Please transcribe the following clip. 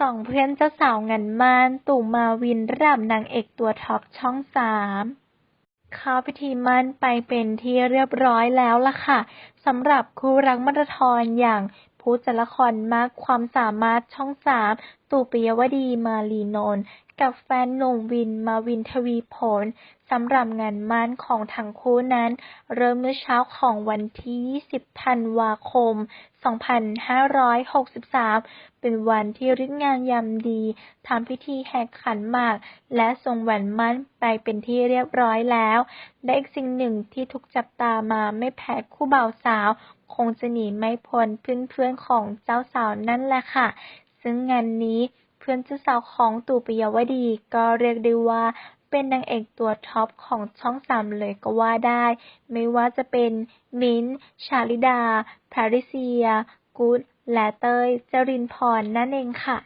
สองเพื่อนเจ้าสาวงานมาน ตู่มาวินระดับนางเอกตัวท็อปช่องสามเข้าพิธีมั่นไปเป็นที่เรียบร้อยแล้วล่ะค่ะสำหรับคู่รักมาราธอนอย่างผู้จัดละครมากความสามารถช่องสามตู่ปิยวดีมาลีนน์ กับแฟนหนุ่มวินมาวินทวีผลสำหรับงานมั่นของทั้งคู่นั้น เริ่มเมื่อเช้าของวันที่ 20 ธันวาคม 2563 เป็นวันที่ริกงานยามดีทำพิธีแหกขันหมาก และส่งแหวนมั่นไปเป็นที่เรียบร้อยแล้ว และอีกสิ่งหนึ่งที่ถูกจับตามาไม่แพ้คู่บ่าวสาว คงจะหนีไม่พ้นเพื่อนๆของเจ้าสาวนั่นแหละค่ะ ซึ่งงานนี้ พื่อนเจ้าสาวของตู่ปิยวดี ก็เรียกได้ว่าเป็นนางเอกตัวท็อปของช่องสามเลยก็ว่าได้ ไม่ว่าจะเป็นมิ้นชาลิดา แพริเซีย กู๊ดและเต้ยจรินพรนั่นเองค่ะ